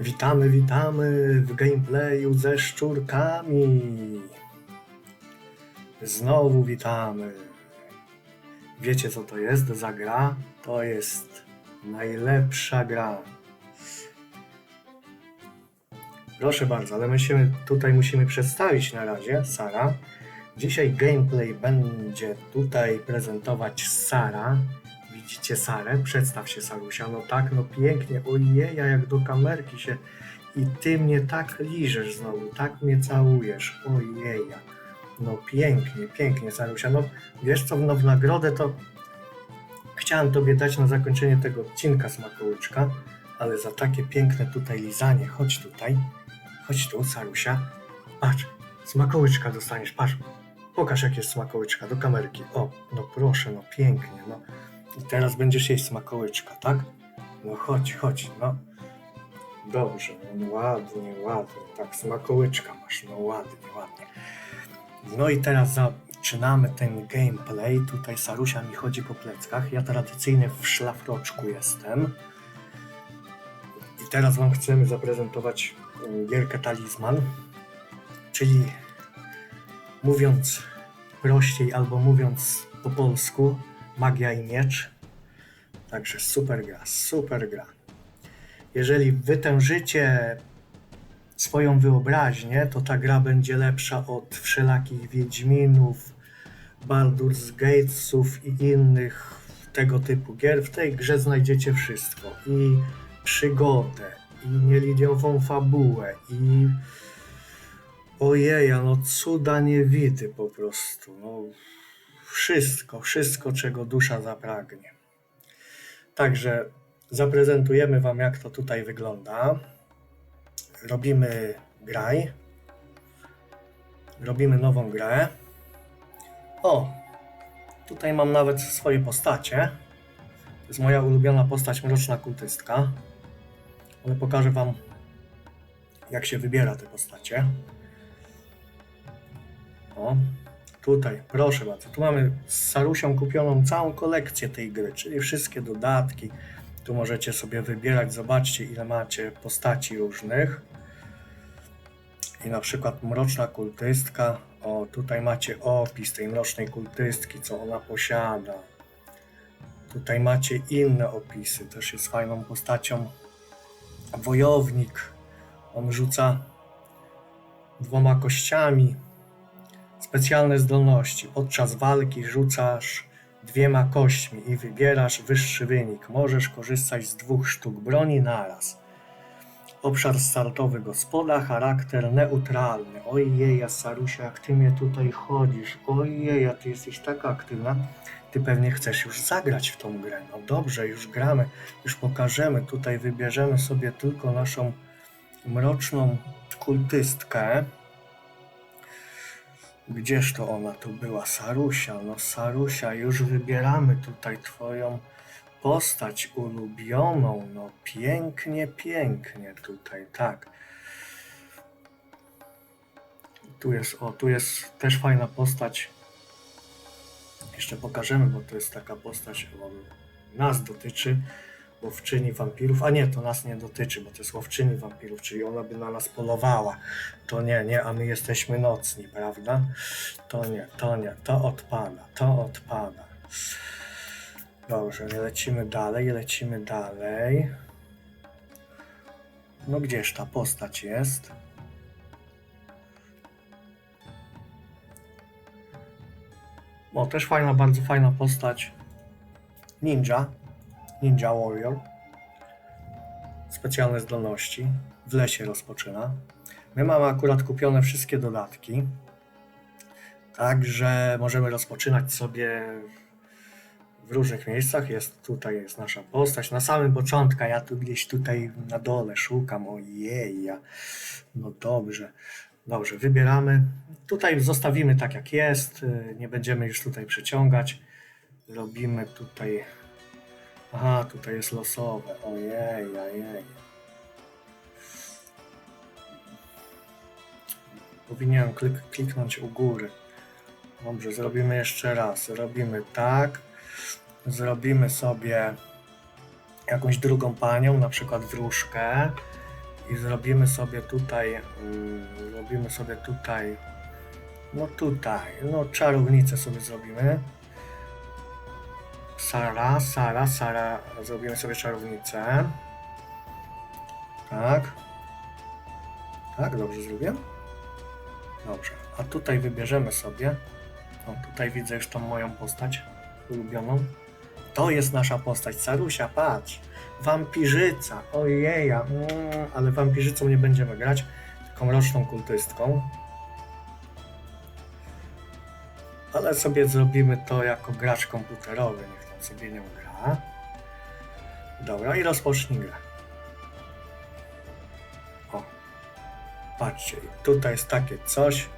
Witamy, witamy w gameplayu ze szczurkami. Znowu witamy. Wiecie co to jest za gra? To jest najlepsza gra. Proszę bardzo, ale my się tutaj musimy przedstawić na razie, Sara. Dzisiaj gameplay będzie tutaj prezentować Sara. Widzicie Sarę? Przedstaw się Sarusia. No tak, no pięknie. Ojeja, jak do kamerki się... I ty mnie tak liżesz znowu, tak mnie całujesz. Ojeja. No pięknie, pięknie Sarusia. No wiesz co, no w nagrodę to chciałem tobie dać na zakończenie tego odcinka smakołyczka, ale za takie piękne tutaj lizanie, chodź tutaj. Chodź tu, Sarusia. Patrz, smakołyczka dostaniesz, patrz. Pokaż jak jest smakołyczka do kamerki. O, no proszę, no pięknie, no. I teraz będziesz jeść smakołyczka, tak? No chodź, chodź, no. Dobrze, no ładnie, ładnie. Tak, smakołyczka masz, no ładnie, ładnie. No i teraz zaczynamy ten gameplay. Tutaj Sarusia mi chodzi po pleckach. Ja tradycyjnie w szlafroczku jestem. I teraz Wam chcemy zaprezentować mm, gierkę Talizman, czyli mówiąc prościej albo mówiąc po polsku, magia i miecz. Także super gra, super gra. Jeżeli wytężycie swoją wyobraźnię, to ta gra będzie lepsza od wszelakich Wiedźminów, Baldur's Gatesów i innych tego typu gier. W tej grze znajdziecie wszystko. I przygodę, i nieliniową fabułę, i ojeja, no cuda niewidy po prostu. No, wszystko, wszystko, czego dusza zapragnie. Także zaprezentujemy Wam, jak to tutaj wygląda. Robimy graj. Robimy nową grę. O, tutaj mam nawet swoje postacie. To jest moja ulubiona postać, mroczna kultystka. Ale pokażę Wam, jak się wybiera te postacie. O, tutaj, proszę bardzo. Tu mamy z Sarusią kupioną całą kolekcję tej gry, czyli wszystkie dodatki. Tu możecie sobie wybierać, zobaczcie ile macie postaci różnych. I na przykład mroczna kultystka. O, tutaj macie opis tej mrocznej kultystki, co ona posiada. Tutaj macie inne opisy, też jest fajną postacią. Wojownik. On rzuca dwoma kościami. Specjalne zdolności. Podczas walki rzucasz dwiema kośćmi i wybierasz wyższy wynik. Możesz korzystać z dwóch sztuk broni naraz. Obszar startowy gospoda, charakter neutralny. Ojeja, Sarusia, jak ty mnie tutaj chodzisz. Ojeja, ty jesteś taka aktywna. Ty pewnie chcesz już zagrać w tą grę. No dobrze, już gramy, już pokażemy. Tutaj wybierzemy sobie tylko naszą mroczną kultystkę. Gdzież to ona tu była? Sarusia, no Sarusia, już wybieramy tutaj twoją postać ulubioną, no pięknie, pięknie tutaj, tak. Tu jest, o, tu jest też fajna postać. Jeszcze pokażemy, bo to jest taka postać, o, nas dotyczy, łowczyni wampirów, a nie, to nas nie dotyczy, bo to jest łowczyni wampirów, czyli ona by na nas polowała. To nie, nie, a my jesteśmy nocni, prawda? To nie, to nie, to odpada, to odpada. Dobrze, lecimy dalej, lecimy dalej. No gdzież ta postać jest? O, też fajna, bardzo fajna postać. Ninja. Ninja Warrior. Specjalne zdolności. W lesie rozpoczyna. My mamy akurat kupione wszystkie dodatki. Także możemy rozpoczynać sobie w różnych miejscach. Jest tutaj jest nasza postać. Na samym początku, ja tu gdzieś tutaj na dole szukam. Ojej, ja. No dobrze. Dobrze, wybieramy. Tutaj zostawimy tak jak jest. Nie będziemy już tutaj przeciągać. Robimy tutaj. Aha, tutaj jest losowe. Ojej, ojej. Powinienem klik, kliknąć u góry. Dobrze, zrobimy jeszcze raz. Robimy tak. Zrobimy sobie jakąś drugą panią, na przykład wróżkę. i zrobimy sobie tutaj, mm, zrobimy sobie tutaj, no tutaj, no czarownicę sobie zrobimy. Sara, Sara, Sara, zrobimy sobie czarownicę. Tak. Tak, dobrze zrobiłem? Dobrze. A tutaj wybierzemy sobie. O, tutaj widzę już tą moją postać ulubioną. To jest nasza postać, Sarusia, patrz. Wampirzyca, ojeja, mm, ale wampirzycą nie będziemy grać, taką mroczną kultystką. Ale sobie zrobimy to jako gracz komputerowy, niech nią gra. Dobra, i rozpocznij grę. O, patrzcie, tutaj jest takie coś.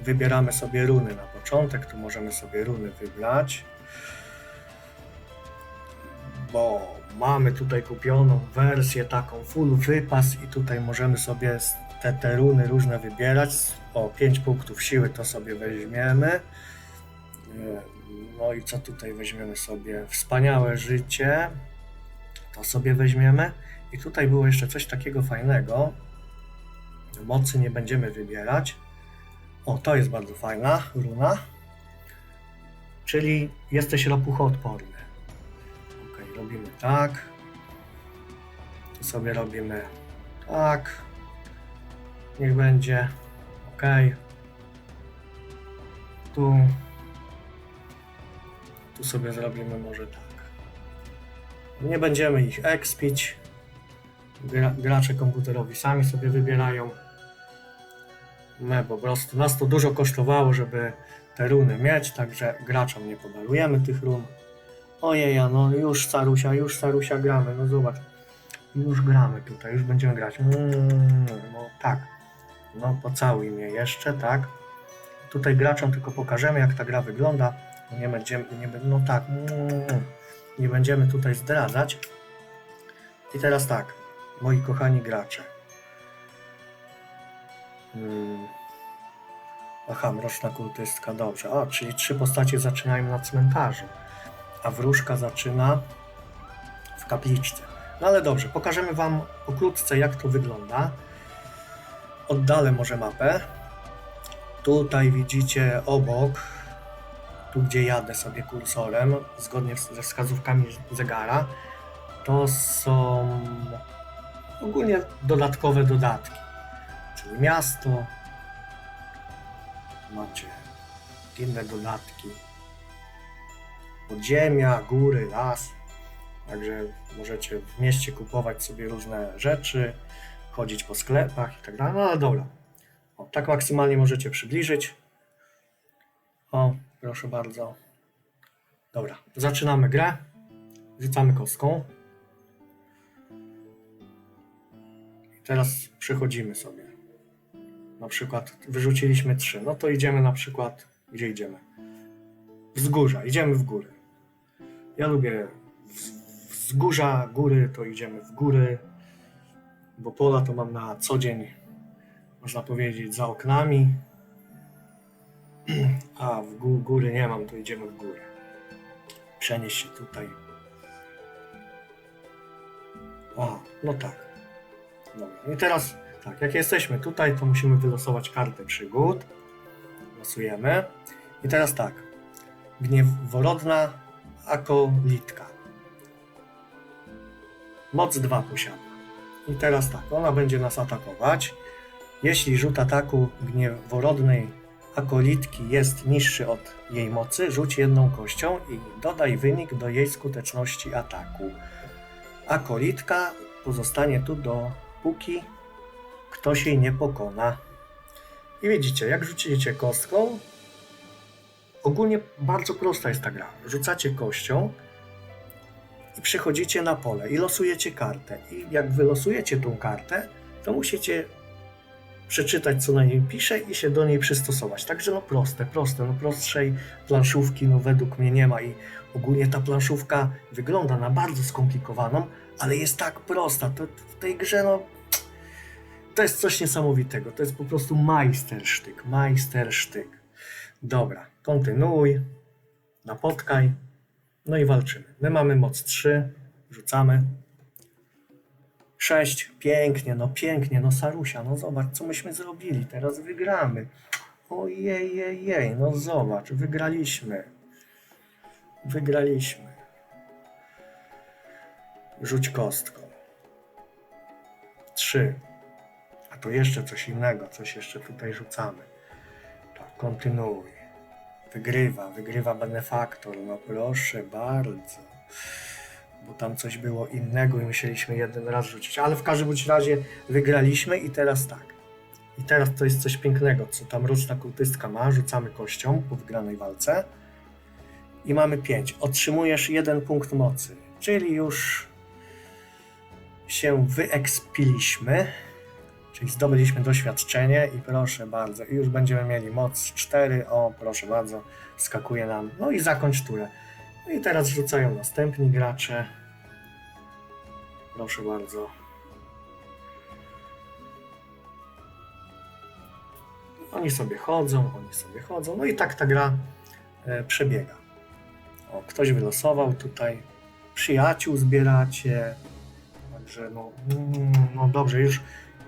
Wybieramy sobie runy na początek, tu możemy sobie runy wybrać bo mamy tutaj kupioną wersję taką full wypas i tutaj możemy sobie te, te runy różne wybierać. O 5 punktów siły to sobie weźmiemy. No i co tutaj weźmiemy sobie? Wspaniałe życie. To sobie weźmiemy. I tutaj było jeszcze coś takiego fajnego. Mocy nie będziemy wybierać. O, to jest bardzo fajna runa. Czyli jesteś ropuchoodporny. Ok, robimy tak. Tu sobie robimy tak. Niech będzie. Ok. Tu. Tu sobie zrobimy może tak. Nie będziemy ich expić. Gra, gracze komputerowi sami sobie wybierają. My po prostu nas to dużo kosztowało, żeby te runy mieć, także graczom nie podarujemy tych run. Ojej, no już Sarusia, już Sarusia gramy, no zobacz. Już gramy tutaj, już będziemy grać. Mm, no tak. No pocałuj mnie jeszcze, tak. Tutaj graczom tylko pokażemy jak ta gra wygląda. Nie będziemy, nie, no tak. Nie będziemy tutaj zdradzać. I teraz tak, moi kochani gracze. Mm. Aha, mroczna kultystka, dobrze. O, czyli trzy postacie zaczynają na cmentarzu a wróżka zaczyna w kapliczce. No ale dobrze, pokażemy Wam pokrótce, jak to wygląda. Oddalę może mapę. Tutaj widzicie obok, tu gdzie jadę sobie kursorem, zgodnie ze wskazówkami zegara, to są ogólnie dodatkowe dodatki. Czyli miasto, macie inne dodatki podziemia, góry, las. Także możecie w mieście kupować sobie różne rzeczy, chodzić po sklepach i tak dalej. No ale dobra. O, tak maksymalnie możecie przybliżyć. O, proszę bardzo. Dobra, zaczynamy grę. Rzucamy kostką. Teraz przechodzimy sobie. Na przykład wyrzuciliśmy trzy. No to idziemy na przykład. Gdzie idziemy? Wzgórza, idziemy w góry. Ja lubię wzgórza, góry, to idziemy w góry, bo pola to mam na co dzień, można powiedzieć, za oknami, a w gó- góry nie mam, to idziemy w góry. Przenieść się tutaj. A, no tak. Dobra. I teraz, tak, jak jesteśmy tutaj, to musimy wylosować kartę przygód. Losujemy. I teraz tak. Gnieworodna akolitka. Moc 2 posiada. I teraz tak, ona będzie nas atakować. Jeśli rzut ataku gnieworodnej akolitki jest niższy od jej mocy, rzuć jedną kością i dodaj wynik do jej skuteczności ataku. Akolitka pozostanie tu dopóki ktoś jej nie pokona. I widzicie, jak rzucicie kostką, Ogólnie bardzo prosta jest ta gra. Rzucacie kością i przechodzicie na pole i losujecie kartę. I jak wylosujecie tą kartę, to musicie przeczytać, co na niej pisze i się do niej przystosować. Także no proste, proste. No prostszej planszówki no według mnie nie ma i ogólnie ta planszówka wygląda na bardzo skomplikowaną, ale jest tak prosta. To w tej grze no to jest coś niesamowitego. To jest po prostu majstersztyk, majstersztyk. Dobra, kontynuuj, napotkaj, no i walczymy. My mamy moc 3, rzucamy. Sześć. Pięknie, no pięknie, no Sarusia, no zobacz, co myśmy zrobili. Teraz wygramy. Ojej, jej, jej, no zobacz, wygraliśmy. Wygraliśmy. Rzuć kostką. Trzy. A to jeszcze coś innego, coś jeszcze tutaj rzucamy. Tak, kontynuuj. Wygrywa, wygrywa benefaktor, no proszę bardzo. Bo tam coś było innego i musieliśmy jeden raz rzucić. Ale w każdym razie wygraliśmy i teraz tak. I teraz to jest coś pięknego, co tam roczna kultystka ma. Rzucamy kością po wygranej walce. I mamy 5. Otrzymujesz jeden punkt mocy. Czyli już się wyekspiliśmy. Czyli zdobyliśmy doświadczenie i proszę bardzo, i już będziemy mieli moc 4. O, proszę bardzo, skakuje nam. No i zakończ turę. No i teraz rzucają następni gracze. Proszę bardzo. Oni sobie chodzą, oni sobie chodzą. No i tak ta gra e, przebiega. O, ktoś wylosował tutaj. Przyjaciół zbieracie. Także no, mm, no dobrze, już,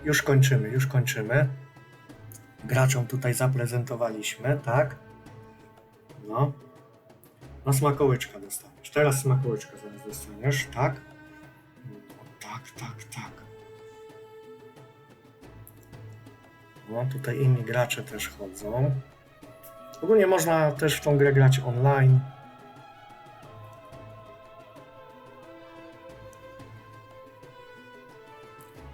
już kończymy, już kończymy. Graczom tutaj zaprezentowaliśmy, tak? No. No smakołyczka dostaniesz. Teraz smakołyczka zaraz dostaniesz, tak? No, tak, tak, tak. No tutaj inni gracze też chodzą. Ogólnie można też w tą grę grać online.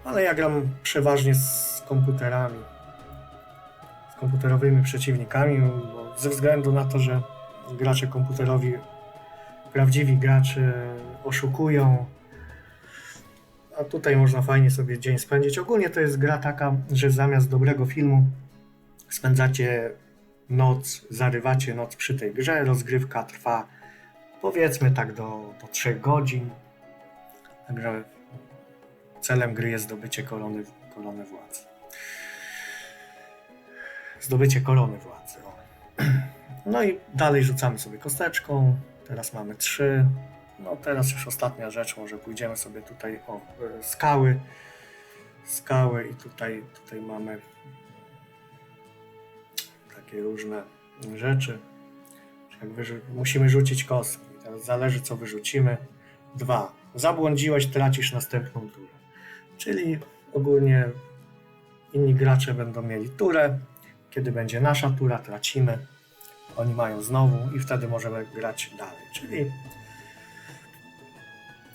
Ale ja gram przeważnie z komputerami. Z komputerowymi przeciwnikami, ze względu na to, że gracze komputerowi, prawdziwi gracze oszukują. A tutaj można fajnie sobie dzień spędzić. Ogólnie to jest gra taka, że zamiast dobrego filmu spędzacie noc, zarywacie noc przy tej grze. Rozgrywka trwa powiedzmy tak do, do 3 godzin. Także celem gry jest zdobycie korony, korony władzy. Zdobycie korony władzy. O. No i dalej rzucamy sobie kosteczką. Teraz mamy trzy. No teraz już ostatnia rzecz, może pójdziemy sobie tutaj o e, skały. Skały i tutaj, tutaj mamy takie różne rzeczy. Jak wyrzu- musimy rzucić kostki. Teraz zależy co wyrzucimy. Dwa. Zabłądziłeś, tracisz następną turę. Czyli ogólnie inni gracze będą mieli turę. Kiedy będzie nasza tura, tracimy oni mają znowu i wtedy możemy grać dalej. Czyli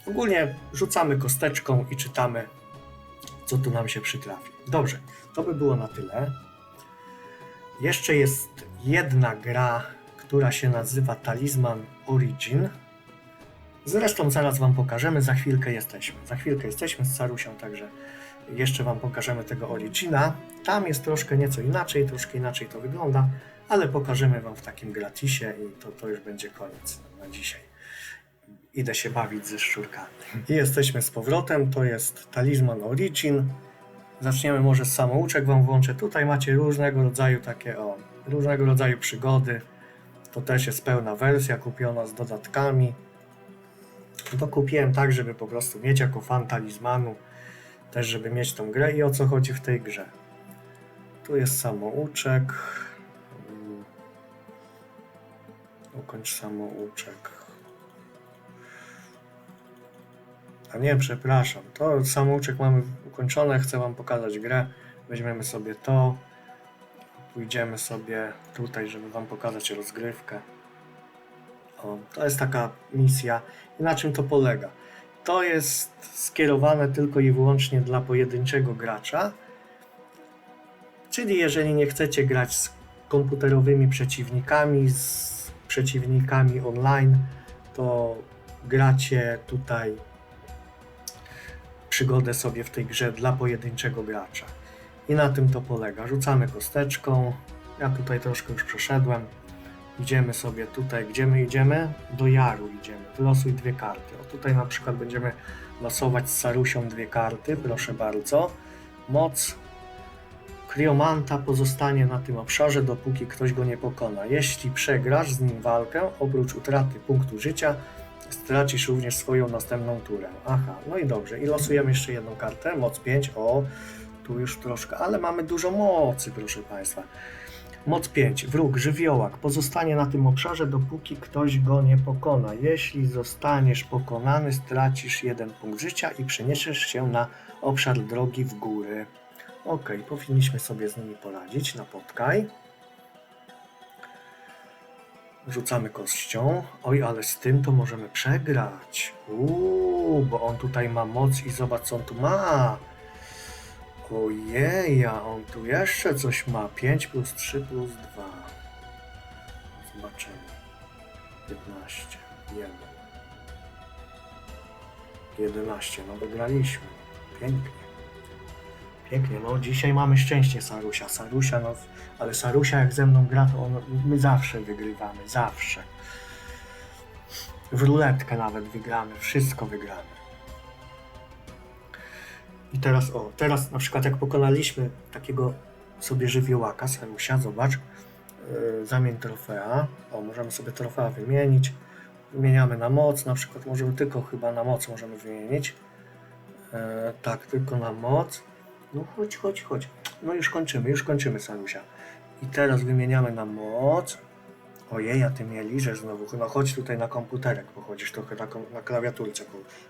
ogólnie rzucamy kosteczką i czytamy, co tu nam się przytrafi. Dobrze, to by było na tyle. Jeszcze jest jedna gra, która się nazywa Talizman Origin. Zresztą zaraz Wam pokażemy, za chwilkę jesteśmy. Za chwilkę jesteśmy z Sarusią, także jeszcze Wam pokażemy tego Origina. Tam jest troszkę nieco inaczej, troszkę inaczej to wygląda, ale pokażemy Wam w takim gratisie i to, to już będzie koniec na dzisiaj. Idę się bawić ze szczurkami. I jesteśmy z powrotem, to jest Talizman Origin. Zaczniemy może z samouczek Wam włączę. Tutaj macie różnego rodzaju takie, o, różnego rodzaju przygody. To też jest pełna wersja, kupiona z dodatkami. To kupiłem tak, żeby po prostu mieć jako fan talizmanu, też żeby mieć tą grę i o co chodzi w tej grze. Tu jest samouczek. Ukończ samouczek. A nie, przepraszam. To samouczek mamy ukończone. Chcę Wam pokazać grę. Weźmiemy sobie to. Pójdziemy sobie tutaj, żeby Wam pokazać rozgrywkę. O, to jest taka misja. I na czym to polega? To jest skierowane tylko i wyłącznie dla pojedynczego gracza. Czyli jeżeli nie chcecie grać z komputerowymi przeciwnikami, z przeciwnikami online, to gracie tutaj przygodę sobie w tej grze dla pojedynczego gracza. I na tym to polega. Rzucamy kosteczką. Ja tutaj troszkę już przeszedłem. Idziemy sobie tutaj, gdzie my idziemy? Do Jaru idziemy. Wylosuj dwie karty. O tutaj na przykład będziemy losować z Sarusią dwie karty, proszę bardzo. Moc Kriomanta pozostanie na tym obszarze, dopóki ktoś go nie pokona. Jeśli przegrasz z nim walkę, oprócz utraty punktu życia, stracisz również swoją następną turę. Aha, no i dobrze. I losujemy jeszcze jedną kartę, moc 5. O, tu już troszkę, ale mamy dużo mocy, proszę Państwa. Moc 5. Wróg, żywiołak. Pozostanie na tym obszarze, dopóki ktoś go nie pokona. Jeśli zostaniesz pokonany, stracisz jeden punkt życia i przeniesiesz się na obszar drogi w góry. Ok, powinniśmy sobie z nimi poradzić. Napotkaj. Rzucamy kością. Oj, ale z tym to możemy przegrać. Uuu, bo on tutaj ma moc i zobacz co on tu ma. Ojej, a on tu jeszcze coś ma. 5 plus 3 plus 2. Zobaczymy. 15. 1. 11. No wygraliśmy. Pięknie. Pięknie. No dzisiaj mamy szczęście Sarusia. Sarusia, no ale Sarusia jak ze mną gra, to on, my zawsze wygrywamy. Zawsze. W ruletkę nawet wygramy. Wszystko wygramy. I teraz o, teraz na przykład jak pokonaliśmy takiego sobie żywiołaka, Sarusia, zobacz, yy, zamień trofea, o, możemy sobie trofea wymienić, wymieniamy na moc, na przykład możemy tylko chyba na moc możemy wymienić, yy, tak, tylko na moc, no chodź, chodź, chodź, no już kończymy, już kończymy Sarusia. I teraz wymieniamy na moc, ojej, a ty mnie liżesz znowu, no chodź tutaj na komputerek pochodzisz, trochę na, na klawiaturce,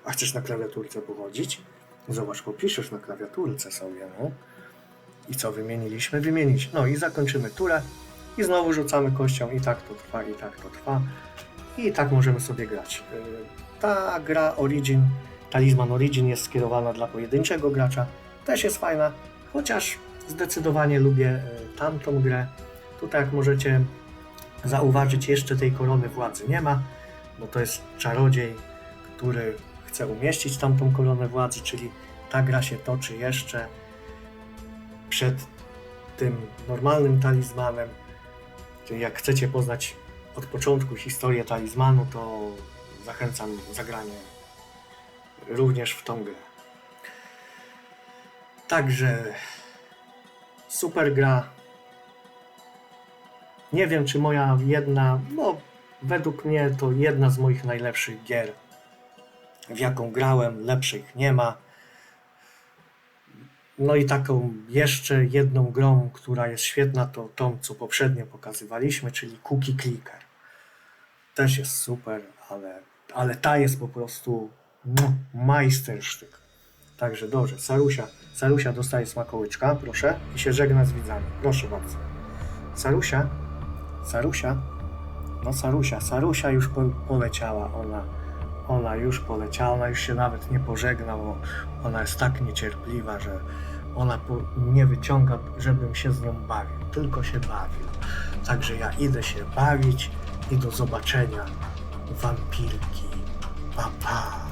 a chcesz na klawiaturce pochodzić? Zobacz, popiszesz na klawiaturce sobie, no. I co, wymieniliśmy? Wymienić. No i zakończymy turę i znowu rzucamy kością i tak to trwa, i tak to trwa. I tak możemy sobie grać. Yy, Ta gra Origin, Talizman Origin jest skierowana dla pojedynczego gracza. Też jest fajna, chociaż zdecydowanie lubię yy, tamtą grę. Tutaj jak możecie zauważyć, jeszcze tej korony władzy nie ma, bo to jest czarodziej, który chce umieścić tamtą koronę władzy, czyli ta gra się toczy jeszcze przed tym normalnym talizmanem. Czyli jak chcecie poznać od początku historię talizmanu, to zachęcam zagranie również w tą grę. Także super gra. Nie wiem, czy moja jedna, no według mnie to jedna z moich najlepszych gier w jaką grałem, lepszych nie ma. No i taką jeszcze jedną grą, która jest świetna, to tą, co poprzednio pokazywaliśmy, czyli Cookie Clicker. Też jest super, ale, ale ta jest po prostu no, majstersztyk. Także dobrze, Sarusia, Sarusia dostaje smakołyczka, proszę, i się żegna z widzami. Proszę bardzo. Sarusia, Sarusia, no Sarusia, Sarusia już po, poleciała, ona ona już poleciała, ona już się nawet nie pożegna, bo ona jest tak niecierpliwa, że ona po, nie wyciąga, żebym się z nią bawił, tylko się bawił. Także ja idę się bawić i do zobaczenia, wampirki. Pa, pa.